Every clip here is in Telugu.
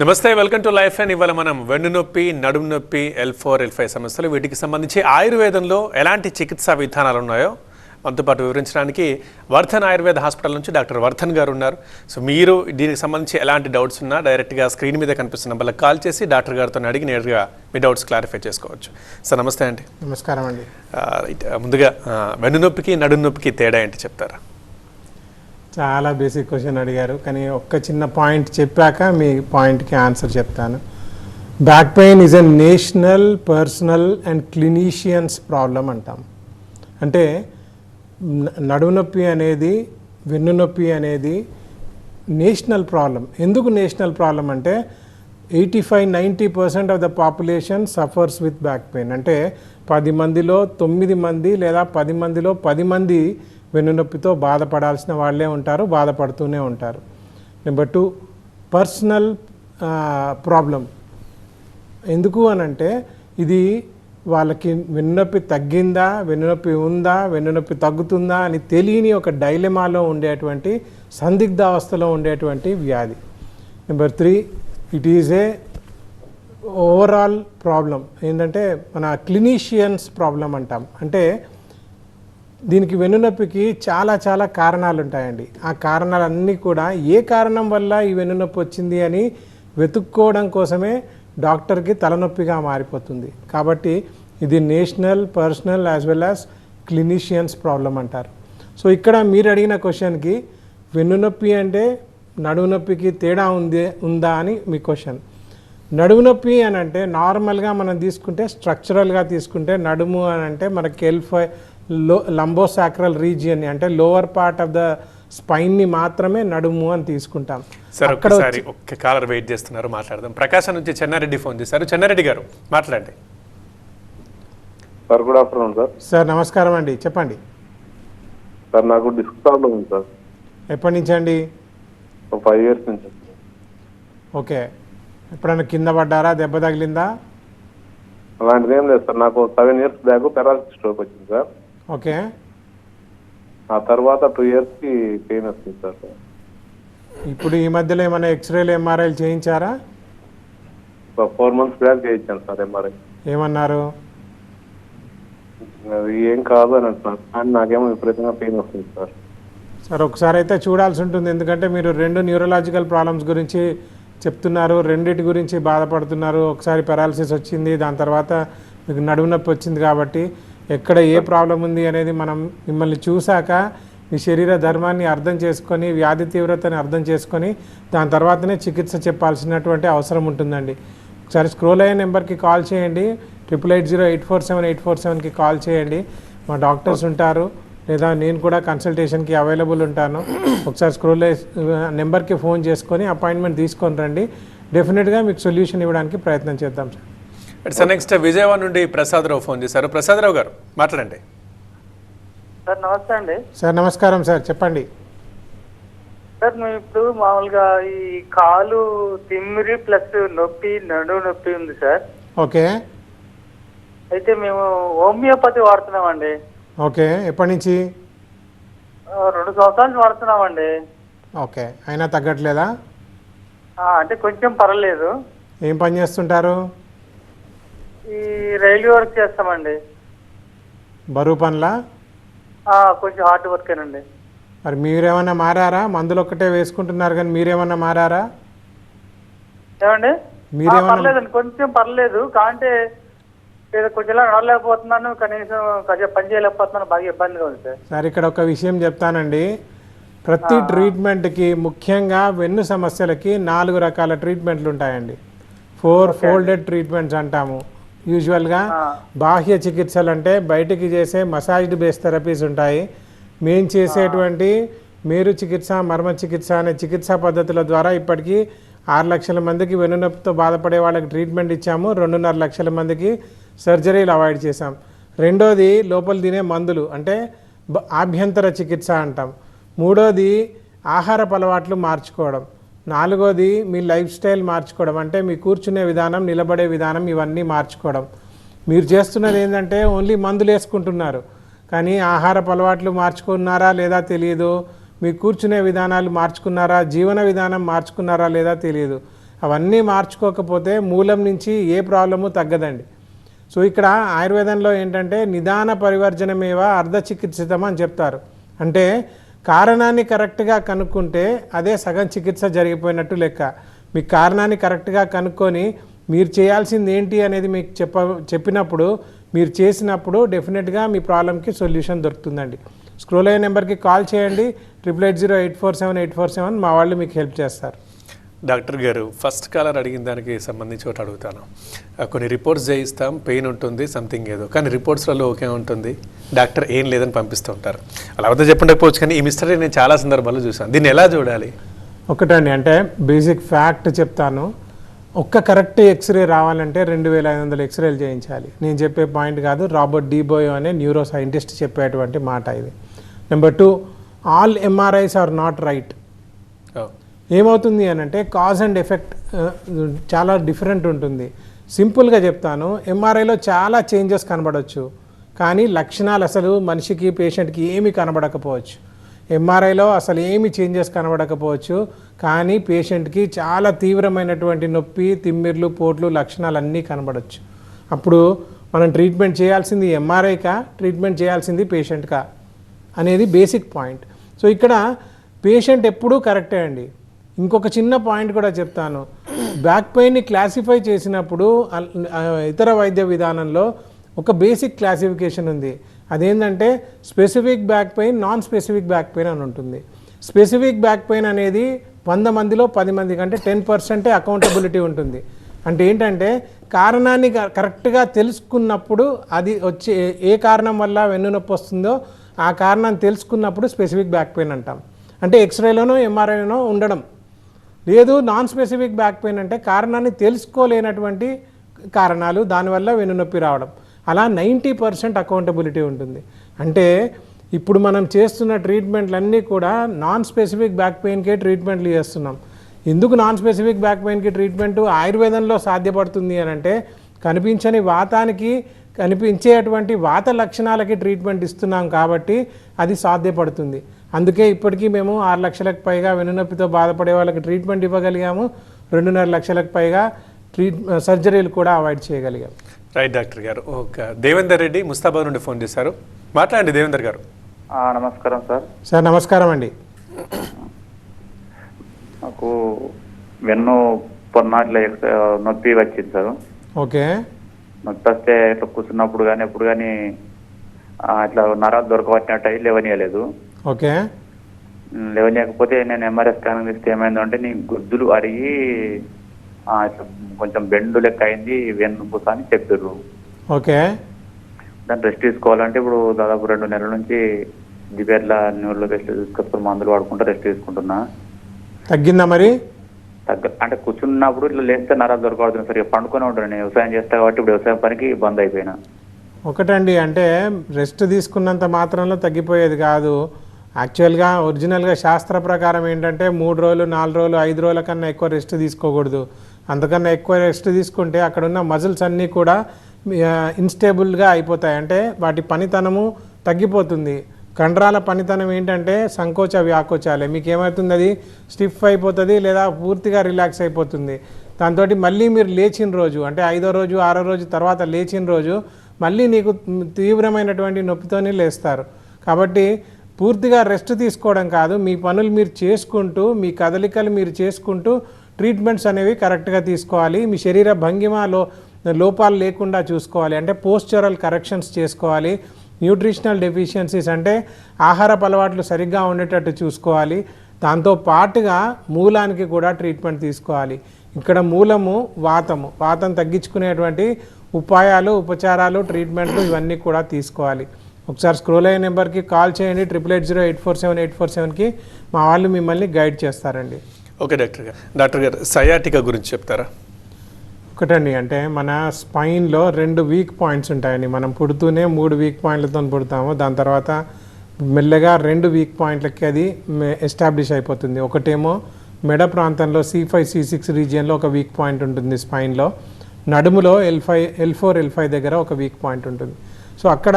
నమస్తే వెల్కమ్ టు లైఫ్ అండ్ ఇవాళ మనం వెన్ను నొప్పి నడుము నొప్పి ఎల్ ఫోర్ ఎల్ ఫైవ్ సమస్యలు వీటికి సంబంధించి ఆయుర్వేదంలో ఎలాంటి చికిత్సా విధానాలు ఉన్నాయో మనతో పాటు వివరించడానికి వర్ధన్ ఆయుర్వేద హాస్పిటల్ నుంచి డాక్టర్ వర్ధన్ గారు ఉన్నారు. సో మీరు దీనికి సంబంధించి ఎలాంటి డౌట్స్ ఉన్నా డైరెక్ట్గా స్క్రీన్ మీద కనిపిస్తున్న నెంబర్లకు కాల్ చేసి డాక్టర్ గారితో అడిగి నేరుగా మీ డౌట్స్ క్లారిఫై చేసుకోవచ్చు. సార్ నమస్తే అండి. నమస్కారం అండి. ముందుగా వెన్ను నొప్పికి నడుము నొప్పికి తేడా ఏంటి చెప్తారా? చాలా బేసిక్ క్వశ్చన్ అడిగారు. కానీ ఒక్క చిన్న పాయింట్ చెప్పాక మీ పాయింట్కి ఆన్సర్ చెప్తాను. Back pain is a national personal and clinicians problem అంటాం. అంటే నడుము నొప్పి అనేది వెన్ను నొప్పి అనేది నేషనల్ ప్రాబ్లం ఎందుకు నేషనల్ ప్రాబ్లం అంటే eighty five ninety percent of the population suffers with back pain అంటే పది మందిలో తొమ్మిది మంది లేదా పది మందిలో పది మంది వెన్నునొప్పితో బాధపడాల్సిన వాళ్ళే ఉంటారు బాధపడుతూనే ఉంటారు. Number two personal problem. ఎందుకు అని అంటే ఇది వాళ్ళకి వెన్నునొప్పి తగ్గిందా వెన్నునొప్పి ఉందా వెన్నునొప్పి తగ్గుతుందా అని తెలియని ఒక డైలమాలో ఉండేటువంటి సందిగ్ధ అవస్థలో ఉండేటువంటి వ్యాధి. Number three it is a overall problem. ఏంటంటే మన క్లినీషియన్స్ ప్రాబ్లం అంటాం. అంటే దీనికి వెన్నునొప్పికి చాలా చాలా కారణాలు ఉంటాయండి ఆ కారణాలన్నీ కూడా ఏ కారణం వల్ల ఈ వెన్నునొప్పి వచ్చింది అని వెతుక్కోవడం కోసమే డాక్టర్కి తలనొప్పిగా మారిపోతుంది. కాబట్టి ఇది national personal as well as clinicians problem అంటారు. సో ఇక్కడ మీరు అడిగిన క్వశ్చన్కి వెన్నునొప్పి అంటే నడుము నొప్పికి తేడా ఉంది ఉందా అని మీ క్వశ్చన్. నడుము నొప్పి అని అంటే నార్మల్గా మనం తీసుకుంటే స్ట్రక్చరల్గా తీసుకుంటే నడుము అని అంటే మనకి ఎల్ఫై లో లంబోసాక్రల్ రీజియన్ అంటే లోవర్ పార్ట్ ఆఫ్ ద స్పైన్ని మాత్రమే నడుము అని తీసుకుంటాం. సార్ ఒక్కసారి ఒక్క కాలర్ వెయిట్ చేస్తున్నారు మాట్లాడదాం. ప్రకాశం నుంచి చెన్నారెడ్డి ఫోన్ చేశారు. చెన్నారెడ్డి గారు మాట్లాడండి. Sir good afternoon sir sir నమస్కారం అండి. చెప్పండి. సార్ నాకు డిస్క్ ప్రాబ్లం ఉంది సార్. ఎప్పటి నుంచి అండి? ఒక ఫైవ్ ఇయర్స్ నుంచి. ఓకే. ఎప్పుడైనా కింద పడ్డారా? దెబ్బ తగిలిందా? అలాంటిది ఏం లేదు సార్. నాకు seven years back paralysis stroke వచ్చింది సార్. ఓకే. ఆ తర్వాత టూ ఇయర్స్కి పెయిన్ వస్తుంది సార్. ఇప్పుడు ఈ మధ్యలో ఏమైనా ఎక్స్రేలు ఎంఆర్ఐలు చేయించారా? ఫోర్ మంత్స్ బ్యాక్ చేయించాను సార్ ఎంఆర్ఐ. ఏమన్నారు? అది ఏం కాదు అని అంటున్నారు కానీ నాకేమో విపరీతంగా పెయిన్ వస్తుంది సార్. సార్ ఒకసారి అయితే చూడాల్సి ఉంటుంది ఎందుకంటే మీరు రెండు న్యూరలాజికల్ ప్రాబ్లమ్స్ గురించి చెప్తున్నారు రెండిటి గురించి బాధపడుతున్నారు. ఒకసారి పెరాలసిస్ వచ్చింది దాని తర్వాత మీకు నడుము నొప్పి వచ్చింది కాబట్టి ఎక్కడ ఏ ప్రాబ్లం ఉంది అనేది మనం మిమ్మల్ని చూశాక మీ శరీర ధర్మాన్ని అర్థం చేసుకొని వ్యాధి తీవ్రతని అర్థం చేసుకొని దాని తర్వాతనే చికిత్స చెప్పాల్సినటువంటి అవసరం ఉంటుందండి. ఒకసారి స్క్రోల్ అయ్యే నెంబర్కి కాల్ చేయండి. Triple eight zero eight four seven eight four సెవెన్కి కాల్ చేయండి. మా డాక్టర్స్ ఉంటారు. లేదా నేను కూడా కన్సల్టేషన్కి అవైలబుల్ ఉంటాను. ఒకసారి స్క్రోల్ నెంబర్కి ఫోన్ చేసుకొని అపాయింట్మెంట్ తీసుకొని రండి. డెఫినెట్గా మీకు సొల్యూషన్ ఇవ్వడానికి ప్రయత్నం చేద్దాం సార్. సార్ నెక్స్ట్ విజయవాడ నుండి ప్రసాదరావు ఫోన్ చేశారు. ప్రసాదరావు గారు మాట్లాడండి. సార్ నమస్తే అండి. సార్ నమస్కారం సార్ చెప్పండి. సార్ మేము ఇప్పుడు మామూలుగా ఈ కాలు తిమ్మిరి ప్లస్ నొప్పి నడుము నొప్పి ఉంది సార్. ఓకే. అయితే మేము హోమియోపతి వాడుతున్నామండి. ఓకే ఎప్పటి నుంచి? రెండు సంవత్సరాల నుంచి వాడుతున్నామండి. ఓకే అయినా తగ్గట్లేదా? ఆ, అంటే కొంచెం పర్వాలేదు. ఏం పని చేస్తుంటారు? ఈ రైల్వే వర్క్ చేస్తామండి. బరువు పనులా? కొంచెం హార్డ్ వర్కేనండి. మరి మీరేమన్నా మారారా? మందులు ఒక్కటే వేసుకుంటున్నారు కానీ మీరేమన్నా మారారా? ఏమండి? పర్లేదండి కొంచెం పర్లేదు. కాంటే కొంచెం నడలేకపోతున్నాను కనీసం కొంచెం పని చేయలేకపోతున్నాను బాగా ఇబ్బందిగా ఉంది సార్. సార్ ఇక్కడ ఒక విషయం చెప్తానండి. ప్రతి ట్రీట్మెంట్కి ముఖ్యంగా వెన్ను సమస్యలకి నాలుగు రకాల ట్రీట్మెంట్లు ఉంటాయండి ఫోర్ ఫోల్డెడ్ ట్రీట్మెంట్స్ అంటాము. యూజువల్గా బాహ్య చికిత్సలు అంటే బయటికి చేసే మసాజ్డ్ బేస్ థెరపీస్ ఉంటాయి. మేం చేసేటువంటి మేరు చికిత్స మర్మ చికిత్స అనే చికిత్సా పద్ధతుల ద్వారా ఇప్పటికీ ఆరు లక్షల మందికి వెన్నునొప్పితో బాధపడే వాళ్ళకి ట్రీట్మెంట్ ఇచ్చాము. రెండున్నర లక్షల మందికి సర్జరీలు అవాయిడ్ చేశాం. రెండోది లోపల తినే మందులు అంటే ఆభ్యంతర చికిత్స అంటాం. మూడోది ఆహారపు అలవాట్లు మార్చుకోవడం. నాలుగోది మీ లైఫ్ స్టైల్ మార్చుకోవడం అంటే మీ కూర్చునే విధానం నిలబడే విధానం ఇవన్నీ మార్చుకోవడం. మీరు చేస్తున్నది ఏంటంటే ఓన్లీ మందులు వేసుకుంటున్నారు. కానీ ఆహారపు అలవాట్లు మార్చుకున్నారా లేదా తెలియదు మీ కూర్చునే విధానాలు మార్చుకున్నారా? జీవన విధానం మార్చుకున్నారా లేదా తెలియదు అవన్నీ మార్చుకోకపోతే మూలం నుంచి ఏ ప్రాబ్లము తగ్గదండి. సో ఇక్కడ ఆయుర్వేదంలో ఏంటంటే నిదాన పరివర్జనమేవ అర్ధ చికిత్సితం అని చెప్తారు. అంటే కారణాన్ని కరెక్ట్గా కనుక్కుంటే అదే సగం చికిత్స జరిగిపోయినట్టు లెక్క. మీ కారణాన్ని కరెక్ట్గా కనుక్కొని మీరు చేయాల్సింది ఏంటి అనేది మీకు చెప్ప చెప్పినప్పుడు మీరు చేసినప్పుడు డెఫినెట్గా మీ ప్రాబ్లంకి సొల్యూషన్ దొరుకుతుందండి. స్క్రోల్ అయ్యే నెంబర్కి కాల్ చేయండి. Triple eight zero eight four seven eight four seven మా వాళ్ళు మీకు హెల్ప్ చేస్తారు. డాక్టర్ గారు ఫస్ట్ కాలర్ అడిగిన దానికి సంబంధించి ఒకటి అడుగుతాను. కొన్ని రిపోర్ట్స్ చేయిస్తాం పెయిన్ ఉంటుంది సంథింగ్ ఏదో. కానీ రిపోర్ట్స్లలో ఓకే ఉంటుంది డాక్టర్ ఏం లేదని పంపిస్తూ ఉంటారు. అలా అవుతా చెప్పండకపోవచ్చు కానీ ఈ మిస్టరీ నేను చాలా సందర్భాల్లో చూసాను దీన్ని ఎలా చూడాలి? ఒకటండి అంటే బేసిక్ ఫ్యాక్ట్ చెప్తాను. ఒక్క కరెక్ట్ ఎక్స్రే రావాలంటే రెండు వేల ఐదు వందల ఎక్స్రేలు చేయించాలి. నేను చెప్పే పాయింట్ కాదు రాబర్ట్ డీబోయో అనే న్యూరో సైంటిస్ట్ చెప్పేటువంటి మాట ఇది. Number two all MRIs are not right. ఏమవుతుంది అని అంటే కాజ్ అండ్ ఎఫెక్ట్ చాలా డిఫరెంట్ ఉంటుంది. సింపుల్గా చెప్తాను ఎంఆర్ఐలో చాలా చేంజెస్ కనబడవచ్చు కానీ లక్షణాలు అసలు మనిషికి పేషెంట్కి ఏమీ కనబడకపోవచ్చు. ఎంఆర్ఐలో అసలు ఏమి చేంజెస్ కనబడకపోవచ్చు. కానీ పేషెంట్కి చాలా తీవ్రమైనటువంటి నొప్పి తిమ్మిర్లు పోట్లు లక్షణాలు అన్నీ కనబడవచ్చు అప్పుడు మనం ట్రీట్మెంట్ చేయాల్సింది ఎంఆర్ఐకా ట్రీట్మెంట్ చేయాల్సింది పేషెంట్కా అనేది బేసిక్ పాయింట్. సో ఇక్కడ పేషెంట్ ఎప్పుడూ కరెక్టే అండి. ఇంకొక చిన్న పాయింట్ కూడా చెప్తాను. బ్యాక్ పెయిన్ని క్లాసిఫై చేసినప్పుడు ఇతర వైద్య విధానంలో ఒక బేసిక్ క్లాసిఫికేషన్ ఉంది. అదేంటంటే specific back pain non specific back pain అని ఉంటుంది. స్పెసిఫిక్ బ్యాక్ పెయిన్ అనేది వంద మందిలో పది మంది కంటే టెన్ పర్సెంటే అకౌంటబిలిటీ ఉంటుంది. అంటే ఏంటంటే కారణాన్ని కరెక్ట్గా తెలుసుకున్నప్పుడు అది వచ్చే ఏ కారణం వల్ల వెన్నునొప్పి వస్తుందో ఆ కారణాన్ని తెలుసుకున్నప్పుడు స్పెసిఫిక్ బ్యాక్ పెయిన్ అంటాం. అంటే ఎక్స్రేలోనో ఎంఆర్ఐలోనో ఉండడం. లేదు నాన్ స్పెసిఫిక్ బ్యాక్ పెయిన్ అంటే కారణాన్ని తెలుసుకోలేనటువంటి కారణాలు దానివల్ల వెనునొప్పి రావడం. అలా నైంటీ పర్సెంట్ అకౌంటబిలిటీ ఉంటుంది. అంటే ఇప్పుడు మనం చేస్తున్న ట్రీట్మెంట్లన్నీ కూడా నాన్ స్పెసిఫిక్ బ్యాక్ పెయిన్కే ట్రీట్మెంట్లు చేస్తున్నాం. ఎందుకు నాన్ స్పెసిఫిక్ బ్యాక్ పెయిన్కి ట్రీట్మెంట్ ఆయుర్వేదంలో సాధ్యపడుతుంది అని అంటే కనిపించని వాతానికి కనిపించేటువంటి వాత లక్షణాలకి ట్రీట్మెంట్ ఇస్తున్నాం కాబట్టి అది సాధ్యపడుతుంది. అందుకే ఇప్పటికీ మేము ఆరు లక్షలకు పైగా వెన్నునొప్పితో బాధపడే వాళ్ళకి ట్రీట్మెంట్ ఇవ్వగలిగాము. రెండున్నర లక్షలకు పైగా ట్రీట్ సర్జరీలు కూడా అవాయిడ్ చేయగలిగాం. Right doctor garu okay. Devender Reddy Mustabad నుండి ఫోన్ చేశారు. మాట్లాడండి దేవేందర్ గారు. ఆ, నమస్కారం సార్. సార్ నమస్కారం అండి. నాకు వెన్ను పొన్నాట్ల నొప్పి వచ్చింది సార్. ఓకే. నొప్పి వస్తే ఇట్లా కూర్చున్నప్పుడు కానీ ఎప్పుడు కానీ ఇట్లా నరాలు దొరకబట్టినట్టు లేవనీయలేదు. ఓకే. ఉమ్, లేవనీయకపోతే నేను ఎంఆర్ఐ స్కానింగ్ ఇస్తే ఏమైందంటే నీ గుజ్జులు అరిగి కొంచెం బెండు లెక్క అయింది వెన్నుపూస అని చెప్పారు ఓకే. దాన్ని రెస్ట్ తీసుకోవాలంటే ఇప్పుడు దాదాపు రెండు నెలల నుంచి దిబేర్ల న్యూర్లో రెస్ట్ తీసుకొచ్చుకొని మందులు వాడుకుంటూ రెస్ట్ తీసుకుంటున్నా. తగ్గిందా మరి? తగ్గ అంటే కూర్చున్నప్పుడు ఇట్లా లేస్తే నరాలు దొరకబడుతుంది సరిగా పండుకొని ఉంటాను నేను వ్యవసాయం చేస్తా కాబట్టి ఇప్పుడు వ్యవసాయం పనికి బంద్ అయిపోయినా. ఒకటండి అంటే రెస్ట్ తీసుకున్నంత మాత్రంలో తగ్గిపోయేది కాదు. యాక్చువల్గా ఒరిజినల్గా శాస్త్ర ప్రకారం ఏంటంటే మూడు రోజులు నాలుగు రోజులు ఐదు రోజుల కన్నా ఎక్కువ రెస్ట్ తీసుకోకూడదు. అంతకన్నా ఎక్కువ రెస్ట్ తీసుకుంటే అక్కడ ఉన్న మజిల్స్ అన్నీ కూడా ఇన్స్టేబుల్గా అయిపోతాయి. అంటే వాటి పనితనము తగ్గిపోతుంది. కండరాల పనితనం ఏంటంటే సంకోచ వ్యాకోచాలే. మీకు ఏమవుతుంది అది? స్టిఫ్ అయిపోతుంది లేదా పూర్తిగా రిలాక్స్ అయిపోతుంది. దాంతో మళ్ళీ మీరు లేచిన రోజు అంటే ఐదో రోజు ఆరో రోజు తర్వాత లేచిన రోజు మళ్ళీ నీకు తీవ్రమైనటువంటి నొప్పితోనే లేస్తారు. కాబట్టి పూర్తిగా రెస్ట్ తీసుకోవడం కాదు మీ పనులు మీరు చేసుకుంటూ మీ కదలికలు మీరు చేసుకుంటూ ట్రీట్మెంట్స్ అనేవి కరెక్ట్గా తీసుకోవాలి. మీ శరీర భంగిమలో లోపాలు లేకుండా చూసుకోవాలి. అంటే పోస్చరల్ కరెక్షన్స్ చేసుకోవాలి. న్యూట్రిషనల్ డెఫిషియన్సీస్ అంటే ఆహారపు అలవాట్లు సరిగ్గా ఉండేటట్టు చూసుకోవాలి. దాంతో పాటుగా మూలానికి కూడా ట్రీట్మెంట్ తీసుకోవాలి. ఇక్కడ మూలము వాతము. వాతం తగ్గించుకునేటువంటి ఉపాయాలు ఉపచారాలు ట్రీట్మెంట్లు ఇవన్నీ కూడా తీసుకోవాలి. ఒకసారి స్క్రోల్ అయ్యే నెంబర్కి కాల్ చేయండి. Triple eight zero eight four seven eight four సెవెన్కి మా వాళ్ళు మిమ్మల్ని గైడ్ చేస్తారండి. Okay doctor garu. Doctor garu sciatica గురించి చెప్తారా? ఒకటండి అంటే మన స్పైన్లో రెండు వీక్ పాయింట్స్ ఉంటాయండి. మనం పుడుతూనే మూడు వీక్ పాయింట్లతో పుడతాము. దాని తర్వాత మెల్లగా రెండు వీక్ పాయింట్లకి అది ఎస్టాబ్లిష్ అయిపోతుంది. ఒకటేమో మెడ ప్రాంతంలో సి ఫైవ్ సి సిక్స్ రీజియన్లో ఒక వీక్ పాయింట్ ఉంటుంది స్పైన్లో. నడుములో L five L four L five దగ్గర ఒక వీక్ పాయింట్ ఉంటుంది. సో అక్కడ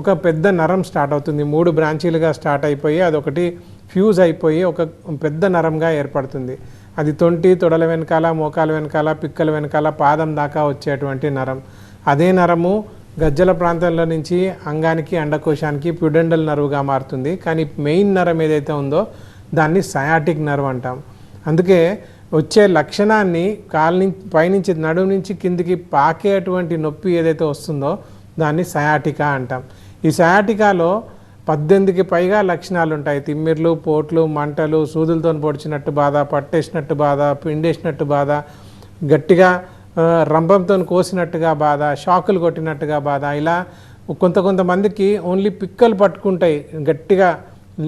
ఒక పెద్ద నరం స్టార్ట్ అవుతుంది. మూడు బ్రాంచీలుగా స్టార్ట్ అయిపోయి అదొకటి ఫ్యూజ్ అయిపోయి ఒక పెద్ద నరంగా ఏర్పడుతుంది. అది తొంటి తొడల వెనకాల మోకాల వెనకాల పిక్కల వెనకాల పాదం దాకా వచ్చేటువంటి నరం. అదే నరము గజ్జల ప్రాంతంలో నుంచి అంగానికి అండకోశానికి ప్యుడెండల్ నరువుగా మారుతుంది. కానీ మెయిన్ నరం ఏదైతే ఉందో దాన్ని సయాటిక్ నర్వ్ అంటాం. అందుకే వచ్చే లక్షణాన్ని కాలు నుంచి పైనుంచి నడుము నుంచి కిందికి పాకేటువంటి నొప్పి ఏదైతే వస్తుందో దాన్ని సయాటికా అంటాం. ఈ సయాటికాలో పద్దెనిమిదికి పైగా లక్షణాలు ఉంటాయి తిమ్మిర్లు పోట్లు మంటలు సూదులతో పొడిచినట్టు బాధ పట్టేసినట్టు బాధ పిండేసినట్టు బాధ గట్టిగా రంభంతో కోసినట్టుగా బాధ షాకులు కొట్టినట్టుగా బాధ. ఇలా కొంత కొంతమందికి ఓన్లీ పిక్కలు పట్టుకుంటాయి. గట్టిగా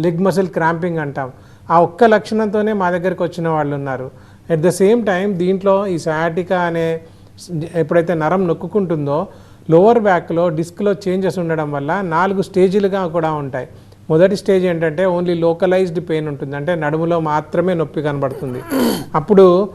లెగ్ మసిల్ క్రాంపింగ్ అంటాం. ఆ ఒక్క లక్షణంతోనే మా దగ్గరికి వచ్చిన వాళ్ళు ఉన్నారు ఎట్ ద సేమ్ టైం దీంట్లో ఈ సయాటికా అనే ఎప్పుడైతే నరం నొక్కుంటుందో లోవర్ బ్యాక్లో డిస్క్లో చేంజెస్ ఉండడం వల్ల నాలుగు స్టేజీలుగా కూడా ఉంటాయి. మొదటి స్టేజ్ ఏంటంటే ఓన్లీ లోకలైజ్డ్ పెయిన్ ఉంటుంది. అంటే నడుములో మాత్రమే నొప్పి కనబడుతుంది. అప్పుడు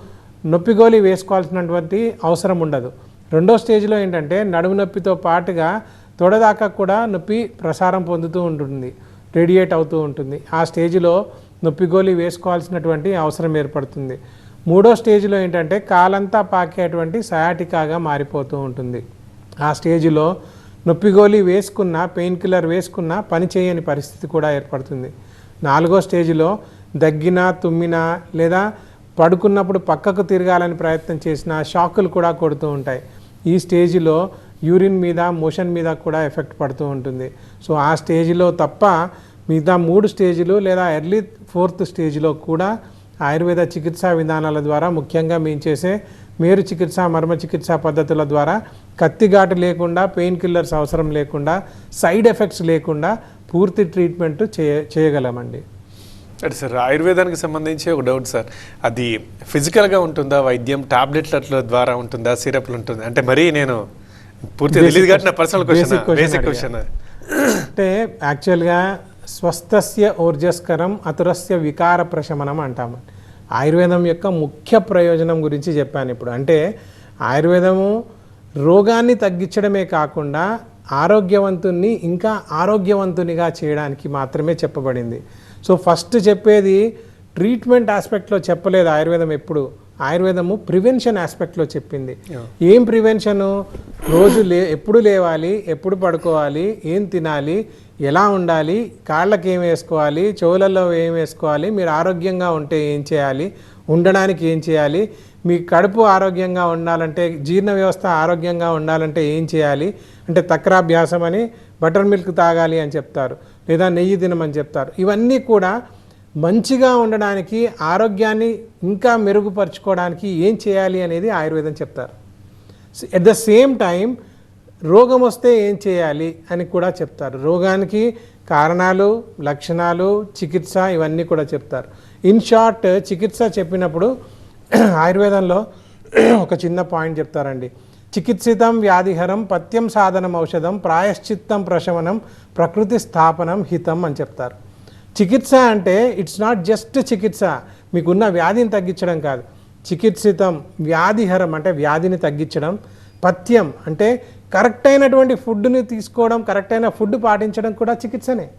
నొప్పి గోలి వేసుకోవాల్సినటువంటి అవసరం ఉండదు. రెండో స్టేజ్లో ఏంటంటే నడుము నొప్పితో పాటుగా తొడదాకా కూడా నొప్పి ప్రసారం పొందుతూ ఉంటుంది. రేడియేట్ అవుతూ ఉంటుంది. ఆ స్టేజ్లో నొప్పి గోలి వేసుకోవాల్సినటువంటి అవసరం ఏర్పడుతుంది. మూడో స్టేజ్లో ఏంటంటే కాలంతా పాకేటువంటి సయాటికాగా మారిపోతూ ఉంటుంది. ఆ స్టేజ్లో నొప్పి గోళీ వేసుకున్న పెయిన్ కిల్లర్ వేసుకున్న పని చేయని పరిస్థితి కూడా ఏర్పడుతుంది. నాలుగో స్టేజ్లో దగ్గినా తుమ్మినా లేదా పడుకున్నప్పుడు పక్కకు తిరగాలని ప్రయత్నం చేసిన షాకులు కూడా కొడుతూ ఉంటాయి. ఈ స్టేజ్లో యూరిన్ మీద మోషన్ మీద కూడా ఎఫెక్ట్ పడుతూ ఉంటుంది. సో ఆ స్టేజ్లో తప్ప మిగతా మూడు స్టేజ్లు లేదా ఎర్లీ ఫోర్త్ స్టేజ్లో కూడా ఆయుర్వేద చికిత్సా విధానాల ద్వారా ముఖ్యంగా మేము చేసే మేరు చికిత్స మర్మ చికిత్స పద్ధతుల ద్వారా కత్తిఘాటు లేకుండా పెయిన్ కిల్లర్స్ అవసరం లేకుండా సైడ్ ఎఫెక్ట్స్ లేకుండా పూర్తి ట్రీట్మెంట్ చేయ చేయగలమండి. అంటే సార్ ఆయుర్వేదానికి సంబంధించి ఒక డౌట్ సార్. అది ఫిజికల్గా ఉంటుందా? వైద్యం టాబ్లెట్ల ద్వారా ఉంటుందా? సిరప్లు ఉంటుంది? అంటే మరీ నేను నా పర్సనల్. Question basic. క్వశ్చన్ అంటే యాక్చువల్గా స్వస్థస్య ఊర్జస్కరం అతురస్య వికార ప్రశమనం అంటాము. ఆయుర్వేదం యొక్క ముఖ్య ప్రయోజనం గురించి చెప్పాను ఇప్పుడు. అంటే ఆయుర్వేదము రోగాన్ని తగ్గించడమే కాకుండా ఆరోగ్యవంతుణ్ణి ఇంకా ఆరోగ్యవంతునిగా చేయడానికి మాత్రమే చెప్పబడింది. సో ఫస్ట్ చెప్పేది ట్రీట్మెంట్ ఆస్పెక్ట్లో చెప్పలేదు ఆయుర్వేదం ఎప్పుడు. ఆయుర్వేదము ప్రివెన్షన్ ఆస్పెక్ట్లో చెప్పింది. ఏం ప్రివెన్షను? రోజు లే ఎప్పుడు లేవాలి ఎప్పుడు పడుకోవాలి ఏం తినాలి ఎలా ఉండాలి కాళ్ళకి ఏం వేసుకోవాలి చెవులలో ఏం వేసుకోవాలి మీరు ఆరోగ్యంగా ఉంటే ఏం చేయాలి ఉండడానికి ఏం చేయాలి? మీ కడుపు ఆరోగ్యంగా ఉండాలంటే జీర్ణ వ్యవస్థ ఆరోగ్యంగా ఉండాలంటే ఏం చేయాలి? అంటే తక్రాభ్యాసం అని బటర్ మిల్క్ తాగాలి అని చెప్తారు. లేదా నెయ్యి తినమని చెప్తారు. ఇవన్నీ కూడా మంచిగా ఉండడానికి ఆరోగ్యాన్ని ఇంకా మెరుగుపరుచుకోవడానికి ఏం చేయాలి అనేది ఆయుర్వేదం చెప్తారు. ఎట్ ద సేమ్ టైం రోగం వస్తే ఏం చేయాలి అని కూడా చెప్తారు. రోగానికి కారణాలు లక్షణాలు చికిత్స ఇవన్నీ కూడా చెప్తారు. ఇన్ షార్ట్ చికిత్స చెప్పినప్పుడు ఆయుర్వేదంలో ఒక చిన్న పాయింట్ చెప్తారండి. చికిత్సితం వ్యాధిహరం పథ్యం సాధనం ఔషధం ప్రాయశ్చిత్తం ప్రశమనం ప్రకృతి స్థాపనం హితం అని చెప్తారు. చికిత్స అంటే ఇట్స్ నాట్ జస్ట్ చికిత్స. మీకున్న వ్యాధిని తగ్గించడం కాదు. చికిత్సితం వ్యాధిహరం అంటే వ్యాధిని తగ్గించడం. పథ్యం అంటే కరెక్ట్ అయినటువంటి ఫుడ్ని తీసుకోవడం కరెక్ట్ అయిన ఫుడ్ పాటించడం కూడా చికిత్సనే.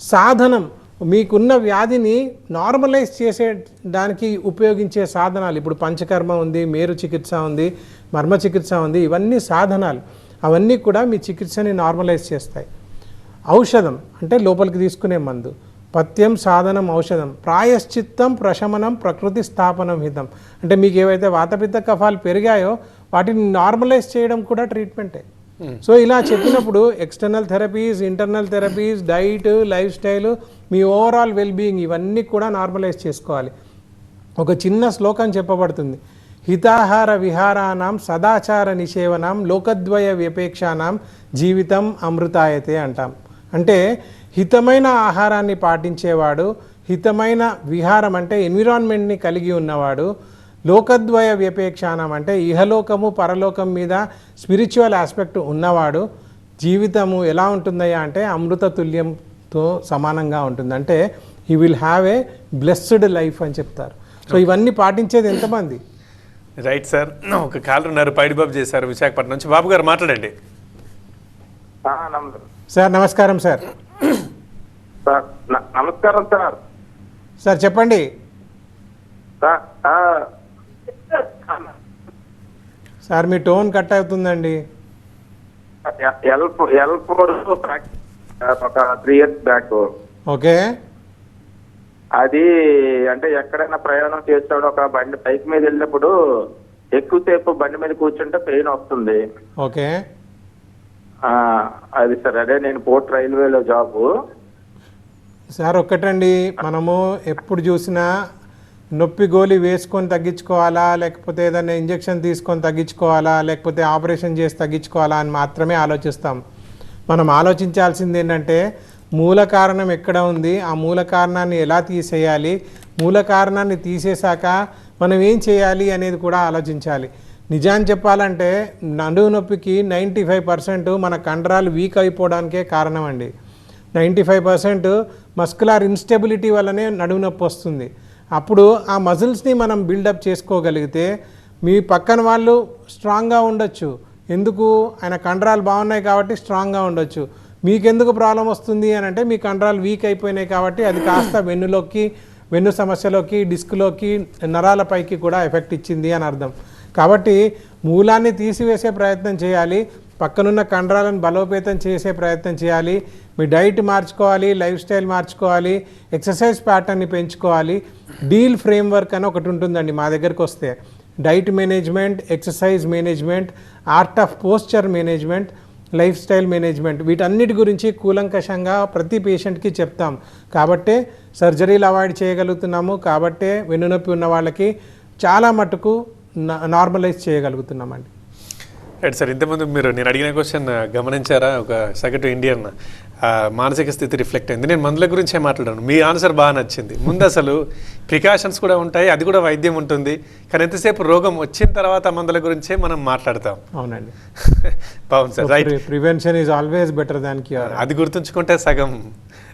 సాధనం మీకున్న వ్యాధిని నార్మలైజ్ చేసే దానికి ఉపయోగించే సాధనాలు ఇప్పుడు పంచకర్మ ఉంది మేరు చికిత్స ఉంది మర్మ చికిత్స ఉంది ఇవన్నీ సాధనాలు. అవన్నీ కూడా మీ చికిత్సని నార్మలైజ్ చేస్తాయి. ఔషధం అంటే లోపలికి తీసుకునే మందు. పథ్యం సాధనం ఔషధం. ప్రాయశ్చిత్తం ప్రశమనం ప్రకృతి స్థాపనం హితం. అంటే మీకు ఏవైతే వాతపిత్త కఫాలు పెరిగాయో వాటిని నార్మలైజ్ చేయడం కూడా ట్రీట్మెంటే. సో ఇలా చెప్పినప్పుడు external therapies internal therapies diet life style మీ ఓవరాల్ వెల్బీయింగ్ ఇవన్నీ కూడా నార్మలైజ్ చేసుకోవాలి. ఒక చిన్న శ్లోకం చెప్పబడుతుంది. హితాహార విహారానాం సదాచార నిషేవనాం లోకద్వయ వ్యపేక్షానాం జీవితం అమృతాయతే అంటాం. అంటే హితమైన ఆహారాన్ని పాటించేవాడు హితమైన విహారం అంటే ఎన్విరాన్మెంట్ని కలిగి ఉన్నవాడు లోకద్వయ వ్యపేక్షానం అంటే ఇహలోకము పరలోకం మీద స్పిరిచువల్ ఆస్పెక్ట్ ఉన్నవాడు జీవితము ఎలా ఉంటుందయ్యా అంటే అమృత తుల్యంతో సమానంగా ఉంటుంది. అంటే he will have a blessed life అని చెప్తారు. సో ఇవన్నీ పాటించేది ఎంతమంది? రైట్ సార్ ఒక కాలర్ ఉన్నారు పైడిబాబు చేశారు విశాఖపట్నం నుంచి. బాబు గారు మాట్లాడండి. సార్ నమస్కారం సార్. నమస్కారం సార్. సార్ చెప్పండి. సార్ మీ టోన్ కట్ అవుతుందండి. ఎల్ ఫోర్ ఒక త్రీ ఇయర్స్ బ్యాక్ ఓకే. అది అంటే ఎక్కడైనా ప్రయాణం చేస్తాడు ఒక బండి బైక్ మీద వెళ్ళినప్పుడు ఎక్కువసేపు బండి మీద కూర్చుంటే పెయిన్ వస్తుంది. ఓకే. అది సార్ అదే నేను పోర్ట్ రైల్వేలో జాబు. సార్ ఒక్కటండి మనము ఎప్పుడు చూసినా నొప్పి గోళీ వేసుకొని తగ్గించుకోవాలా? లేకపోతే ఏదైనా ఇంజెక్షన్ తీసుకొని తగ్గించుకోవాలా? లేకపోతే ఆపరేషన్ చేసి తగ్గించుకోవాలా అని మాత్రమే ఆలోచిస్తాం. మనం ఆలోచించాల్సింది ఏంటంటే మూల కారణం ఎక్కడ ఉంది? ఆ మూల కారణాన్ని ఎలా తీసేయాలి? మూల కారణాన్ని తీసేశాక మనం ఏం చేయాలి అనేది కూడా ఆలోచించాలి. నిజాన్ని చెప్పాలంటే నడువు నొప్పికి నైంటీ ఫైవ్ పర్సెంట్ మన కండరాలు వీక్ అయిపోవడానికే కారణం అండి. Ninety five percent muscular instability వల్లనే నడుము నొప్పి వస్తుంది. అప్పుడు ఆ మజిల్స్ని మనం బిల్డప్ చేసుకోగలిగితే మీ పక్కన వాళ్ళు స్ట్రాంగ్గా ఉండొచ్చు. ఎందుకు? ఆయన కండరాలు బాగున్నాయి కాబట్టి స్ట్రాంగ్గా ఉండొచ్చు. మీకెందుకు ప్రాబ్లం వస్తుంది అని అంటే మీ కండరాలు వీక్ అయిపోయినాయి కాబట్టి అది కాస్త వెన్నులోకి వెన్ను సమస్యలోకి డిస్క్లోకి నరాలపైకి కూడా ఎఫెక్ట్ ఇచ్చింది అని అర్థం. కాబట్టి మూలాన్ని తీసివేసే ప్రయత్నం చేయాలి. పక్కనున్న కండరాలను బలోపేతం చేసే ప్రయత్నం చేయాలి. మీ డైట్ మార్చుకోవాలి లైఫ్ స్టైల్ మార్చుకోవాలి ఎక్సర్సైజ్ ప్యాటర్న్ని పెంచుకోవాలి. డీల్ ఫ్రేమ్వర్క్ అని ఒకటి ఉంటుందండి మా దగ్గరికి వస్తే. Diet management exercise management art of posture management life style management వీటన్నిటి గురించి కూలంకషంగా ప్రతి పేషెంట్కి చెప్తాం. కాబట్టే సర్జరీలు అవాయిడ్ చేయగలుగుతున్నాము. కాబట్టే వెన్నునొప్పి ఉన్న వాళ్ళకి చాలా మటుకు నార్మలైజ్ చేయగలుగుతున్నామండి. రైట్ సార్ ఇంతకుముందు మీరు నేను అడిగిన క్వశ్చన్ గమనించారా? ఒక సగటు ఇండియన్ మానసిక స్థితి రిఫ్లెక్ట్ అయింది. నేను మందుల గురించే మాట్లాడాను. మీ ఆన్సర్ బాగా నచ్చింది. ముందు అసలు ప్రికాషన్స్ కూడా ఉంటాయి అది కూడా వైద్యం ఉంటుంది. కానీ ఎంతసేపు రోగం వచ్చిన తర్వాత మందుల గురించే మనం మాట్లాడతాం. అవునండి. బాగుంది sir. Right prevention is always better than cure అది గుర్తుంచుకుంటే సగం.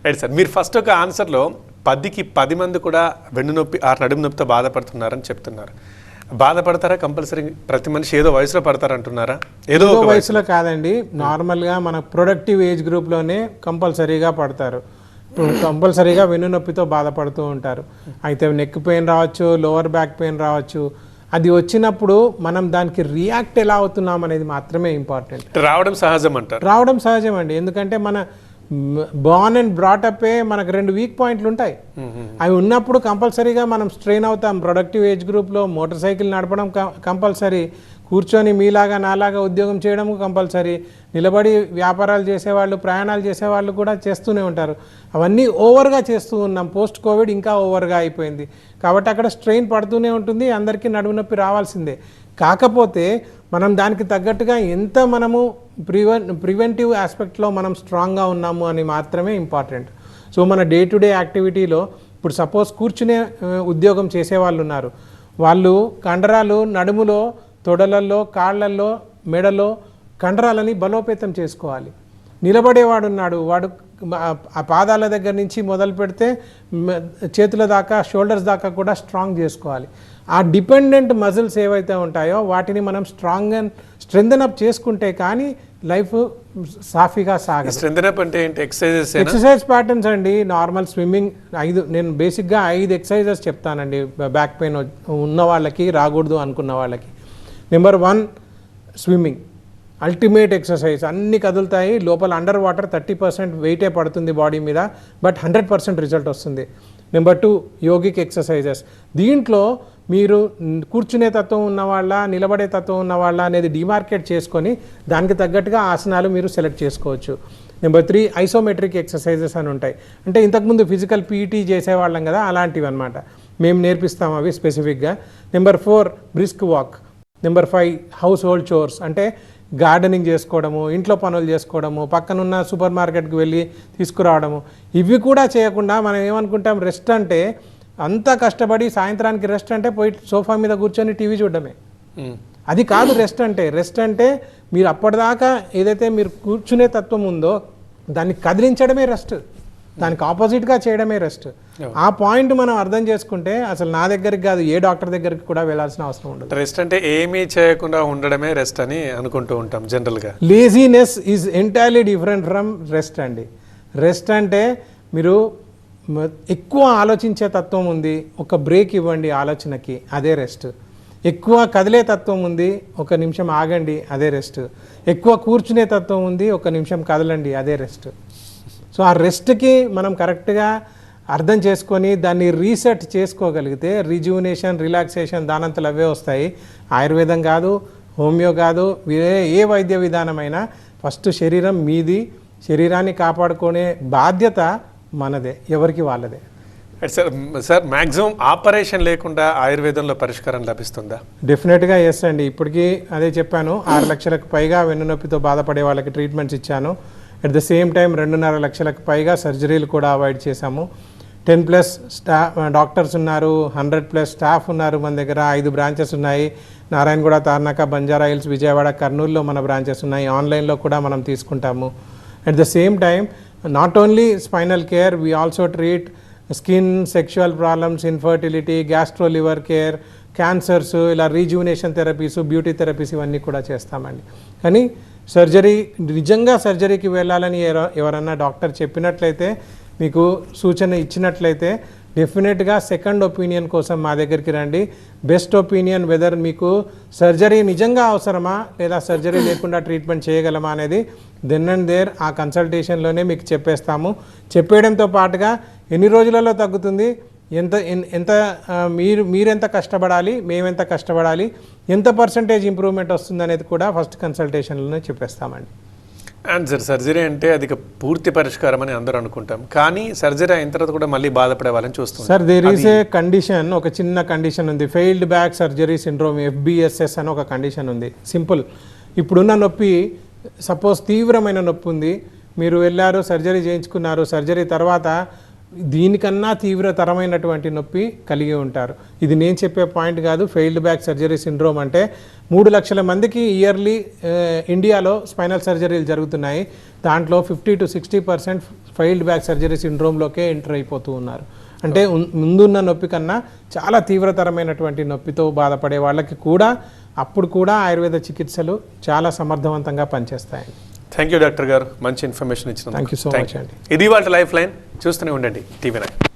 రైట్ సార్ మీరు ఫస్ట్ ఒక ఆన్సర్లో పదికి పది మంది కూడా వెన్ను నొప్పి ఆ నడుము నొప్పితో బాధపడుతున్నారని చెప్తున్నారు. బాధపడతారా? కంపల్సరీ ప్రతి మనిషి ఏదో వయసులో పడతారంటున్నారా? ఏదో ఒక వయసులో. కాదండి. నార్మల్గా మన ప్రొడక్టివ్ ఏజ్ గ్రూప్లోనే కంపల్సరీగా పడతారు. కంపల్సరీగా వెన్నునొప్పితో బాధపడుతూ ఉంటారు. అయితే నెక్ పెయిన్ రావచ్చు లోవర్ బ్యాక్ పెయిన్ రావచ్చు. అది వచ్చినప్పుడు మనం దానికి రియాక్ట్ ఎలా అవుతున్నాం అనేది మాత్రమే ఇంపార్టెంట్. రావడం సహజం అంటారు. రావడం సహజం అండి. ఎందుకంటే మన బాన్ అండ్ బ్రాటప్పే మనకు రెండు వీక్ పాయింట్లు ఉంటాయి. అవి ఉన్నప్పుడు కంపల్సరీగా మనం స్ట్రెయిన్ అవుతాం. ప్రొడక్టివ్ ఏజ్ గ్రూప్లో మోటార్ సైకిల్ నడపడం కంపల్సరీ. కూర్చొని మీలాగా నాలాగా ఉద్యోగం చేయడం కంపల్సరీ. నిలబడి వ్యాపారాలు చేసేవాళ్ళు ప్రయాణాలు చేసేవాళ్ళు కూడా చేస్తూనే ఉంటారు. అవన్నీ ఓవర్గా చేస్తూ ఉన్నాం. పోస్ట్ కోవిడ్ ఇంకా ఓవర్గా అయిపోయింది. కాబట్టి అక్కడ స్ట్రెయిన్ పడుతూనే ఉంటుంది. అందరికీ నడుము నొప్పి రావాల్సిందే. కాకపోతే మనం దానికి తగ్గట్టుగా ఎంత మనము ప్రివెన్ ప్రివెంటివ్ ఆస్పెక్ట్లో మనం స్ట్రాంగ్గా ఉన్నాము అని మాత్రమే ఇంపార్టెంట్. సో మన డే టు డే యాక్టివిటీలో ఇప్పుడు సపోజ్ కూర్చునే ఉద్యోగం చేసేవాళ్ళు ఉన్నారు. వాళ్ళు కండరాలు నడుములో తొడలల్లో కాళ్ళల్లో మెడలో కండరాలని బలోపేతం చేసుకోవాలి. నిలబడేవాడు ఉన్నాడు వాడు ఆ- పాదాల దగ్గర నుంచి మొదలు పెడితే చేతుల దాకా షోల్డర్స్ దాకా కూడా స్ట్రాంగ్ చేసుకోవాలి. ఆ డిపెండెంట్ మజిల్స్ ఏవైతే ఉంటాయో వాటిని మనం స్ట్రాంగ్ అండ్ స్ట్రెంగ్ అప్ చేసుకుంటే కానీ లైఫ్ సాఫీగా సాగదు. స్ట్రెంగ్ అప్ అంటే ఏంటి? ఎక్సర్సైజెస్ ఎక్సర్సైజ్ ప్యాటర్న్స్ అండి నార్మల్ స్విమ్మింగ్ ఐదు నేను బేసిక్గా ఐదు ఎక్సర్సైజెస్ చెప్తానండి. బ్యాక్ పెయిన్ ఉన్న వాళ్ళకి రాకూడదు అనుకున్న వాళ్ళకి. Number one swimming ultimate exercise అన్ని కదులుతాయి. లోపల అండర్ వాటర్ థర్టీ పర్సెంట్ వెయిటే పడుతుంది బాడీ మీద బట్ హండ్రెడ్ పర్సెంట్ రిజల్ట్ వస్తుంది. నెంబర్ టూ యోగిక్ ఎక్సర్సైజెస్ దీంట్లో మీరు కూర్చునే తత్వం ఉన్నవాళ్ళ నిలబడే తత్వం ఉన్నవాళ్ళ అనేది డిమార్కెట్ చేసుకొని దానికి తగ్గట్టుగా ఆసనాలు మీరు సెలెక్ట్ చేసుకోవచ్చు. నెంబర్ త్రీ ఐసోమెట్రిక్ ఎక్సర్సైజెస్ అని ఉంటాయి. అంటే ఇంతకుముందు ఫిజికల్ పీఈటీ చేసేవాళ్ళం కదా అలాంటివి అనమాట మేము నేర్పిస్తాం అవి స్పెసిఫిక్గా. Number four brisk walk. Number five household chores. అంటే గార్డెనింగ్ చేసుకోవడము ఇంట్లో పనులు చేసుకోవడము పక్కనున్న సూపర్ మార్కెట్కి వెళ్ళి తీసుకురావడము. ఇవి కూడా చేయకుండా మనం ఏమనుకుంటాం రెస్ట్ అంటే అంతా కష్టపడి సాయంత్రానికి రెస్ట్ అంటే పోయి సోఫా మీద కూర్చొని టీవీ చూడడమే. అది కాదు రెస్ట్ అంటే. రెస్ట్ అంటే మీరు అప్పటిదాకా ఏదైతే మీరు కూర్చునే తత్వం ఉందో దాన్ని కదిలించడమే రెస్ట్ దానికి ఆపోజిట్గా చేయడమే రెస్ట్ ఆ పాయింట్ మనం అర్థం చేసుకుంటే అసలు నా దగ్గరికి కాదు ఏ డాక్టర్ దగ్గరికి కూడా వెళ్ళాల్సిన అవసరం ఉండదు. రెస్ట్ అంటే ఏమీ చేయకుండా ఉండడమే రెస్ట్ అని అనుకుంటూ ఉంటాం జనరల్గా laziness is entirely different from rest అండి. రెస్ట్ అంటే మీరు ఎక్కువ ఆలోచించే తత్వం ఉంది ఒక బ్రేక్ ఇవ్వండి ఆలోచనకి అదే రెస్ట్ ఎక్కువ కదిలే తత్వం ఉంది ఒక నిమిషం ఆగండి అదే రెస్ట్ ఎక్కువ కూర్చునే తత్వం ఉంది ఒక నిమిషం కదలండి అదే రెస్ట్ సో ఆ రెస్ట్కి మనం కరెక్ట్గా అర్థం చేసుకొని దాన్ని రీసెట్ చేసుకోగలిగితే రిజ్యూనేషన్ రిలాక్సేషన్ దానంతలు అవే వస్తాయి. ఆయుర్వేదం కాదు హోమియో కాదు ఏ ఏ వైద్య విధానమైనా ఫస్ట్ శరీరం మీది శరీరాన్ని కాపాడుకునే బాధ్యత మనదే ఎవరికి వాళ్ళదే. సార్ సార్ మ్యాక్సిమం ఆపరేషన్ లేకుండా ఆయుర్వేదంలో పరిష్కారం లభిస్తుందా? డెఫినెట్గా ఎస్ అండి. ఇప్పటికీ అదే చెప్పాను ఆరు లక్షలకు పైగా వెన్నునొప్పితో బాధపడే వాళ్ళకి ట్రీట్మెంట్స్ ఇచ్చాను. అట్ ద సేమ్ టైం రెండున్నర లక్షలకు పైగా సర్జరీలు కూడా అవాయిడ్ చేశాము. టెన్ ప్లస్ స్టా డాక్టర్స్ ఉన్నారు హండ్రెడ్ ప్లస్ స్టాఫ్ ఉన్నారు మన దగ్గర ఐదు బ్రాంచెస్ ఉన్నాయి. నారాయణగూడ తార్నాక బంజారా హిల్స్ విజయవాడ కర్నూలులో మన బ్రాంచెస్ ఉన్నాయి. ఆన్లైన్లో కూడా మనం తీసుకుంటాము. At the same time not only spinal care we also treat skin sexual problems infertility gastro liver care cancers ఇలా రీజువినేషన్ థెరపీస్ బ్యూటీ థెరపీస్ ఇవన్నీ కూడా చేస్తామండి. కానీ సర్జరీ నిజంగా సర్జరీకి వెళ్ళాలని ఎవరన్నా డాక్టర్ చెప్పినట్లయితే మీకు సూచన ఇచ్చినట్లయితే డెఫినెట్గా సెకండ్ ఒపీనియన్ కోసం మా దగ్గరికి రండి. బెస్ట్ ఒపీనియన్ వెదర్ మీకు సర్జరీ నిజంగా అవసరమా లేదా సర్జరీ లేకుండా ట్రీట్మెంట్ చేయగలమా అనేది దెన్ అండ్ దేర్ ఆ కన్సల్టేషన్లోనే మీకు చెప్పేస్తాము. చెప్పేయడంతో పాటుగా ఎన్ని రోజులలో తగ్గుతుంది? ఎంత ఎంత మీరు మీరెంత కష్టపడాలి? మేమెంత కష్టపడాలి? ఎంత పర్సంటేజ్ ఇంప్రూవ్మెంట్ వస్తుంది అనేది కూడా ఫస్ట్ కన్సల్టేషన్లోనే చెప్పేస్తామండి. ఆన్సర్ సర్జరీ అంటే అది పూర్తి పరిష్కారం అని అందరూ అనుకుంటాం. కానీ సర్జరీ అయిన తర్వాత కూడా మళ్ళీ బాధపడే వాళ్ళని చూస్తాం sir there is a condition ఒక చిన్న కండిషన్ ఉంది. Failed back surgery syndrome FBSS అని ఒక కండిషన్ ఉంది. సింపుల్ ఇప్పుడున్న నొప్పి సపోజ్ తీవ్రమైన నొప్పి ఉంది మీరు వెళ్ళారు సర్జరీ చేయించుకున్నారు సర్జరీ తర్వాత దీనికన్నా తీవ్రతరమైనటువంటి నొప్పి కలిగి ఉంటారు. ఇది నేను చెప్పే పాయింట్ కాదు ఫెయిల్డ్ బ్యాక్ సర్జరీ సిండ్రోమ్ అంటే మూడు లక్షల మందికి ఇయర్లీ ఇండియాలో స్పైనల్ సర్జరీలు జరుగుతున్నాయి. దాంట్లో fifty to sixty percent failed back surgery సిండ్రోమ్లోకే enter అయిపోతూ ఉన్నారు. అంటే ముందున్న నొప్పి కన్నా చాలా తీవ్రతరమైనటువంటి నొప్పితో బాధపడే వాళ్ళకి కూడా అప్పుడు కూడా ఆయుర్వేద చికిత్సలు చాలా సమర్థవంతంగా పనిచేస్తాయండి థ్యాంక్ యూ డాక్టర్ గారు. మంచి ఇన్ఫర్మేషన్ ఇచ్చిన Thank you so much అండి. ఇది వాళ్ళ లైఫ్ లైన్. చూస్తూనే ఉండండి. TV nine.